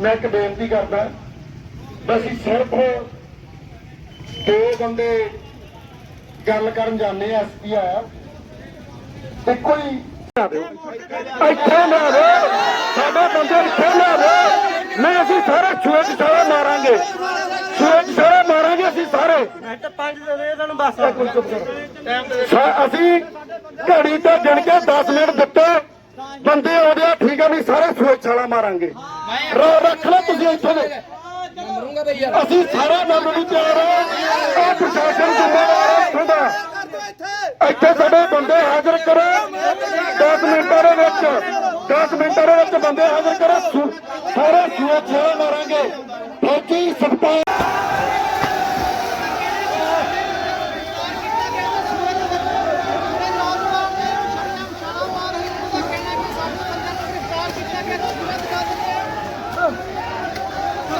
ਮੈਂ ਇੱਕ ਬੇਨਤੀ ਕਰਦਾ ਅਸੀਂ ਸਿਰਫ ਦੋ ਬੰਦੇ ਗੱਲ ਕਰਨ ਜਾਂਦੇ ਆ ਐਸਪੀ ਆਇਆ। ਇੱਕੋ ਹੀ। ਇੱਥੇ ਲਿਆ ਦੇ ਸਾਡੇ ਬੰਦੇ ਇੱਥੇ ਲਿਆ ਦੇ ਨਹੀਂ ਅਸੀਂ ਸਾਰੇ ਛੂਏ ਛਾਲੇ ਮਾਰਾਂਗੇ। ਛੂਏ ਛਾਲੇ ਮਾਰਾਂਗੇ ਅਸੀਂ ਸਾਰੇ। ਮਿੰਟ ਪੰਜ ਦੇ ਦੇ ਤੁਹਾਨੂੰ ਬਸ ਸਾ- ਅਸੀਂ ਘੜੀ ਤੋਂ ਗਿਣ ਕੇ 10 ਮਿੰਟ ਦਿੱਤੇ ਬੰਦੇ ਆਉਂਦੇ ਵੀ ਸਾਰੇ ਛੂਏ ਛਾਲਾ ਮਾਰਾਂਗੇ। ਰ- ਰੱਖ ਲਓ ਤੁਸੀਂ ਇੱਥੇ ਦੇ। ਅਸੀਂ ਸਾਰਾ ਨੰਬਰ ਨੂੰ ਤਿਆਰ ਆ। ਇਹ ਪ੍ਰਸ਼ਾਸਨ ਜ਼ਿੰਮੇਵਾਰ ਹੈ ਇੱਥੋਂ ਦਾ। ਇੱਥੇ ਸਾਡੇ ਬੰਦੇ ਹਾਜ਼ਰ ਕਰੋ। 10 ਮਿੰਟਾਂ ਦੇ ਵਿੱਚ 10 ਮਿੰਟਾਂ ਦੇ ਵਿੱਚ ਬੰਦੇ ਹਾਜ਼ਰ ਕਰੋ। ਸਾਰੇ ਸੋਚ ਛਾਲਾ ਮਾਰਾਂਗੇ।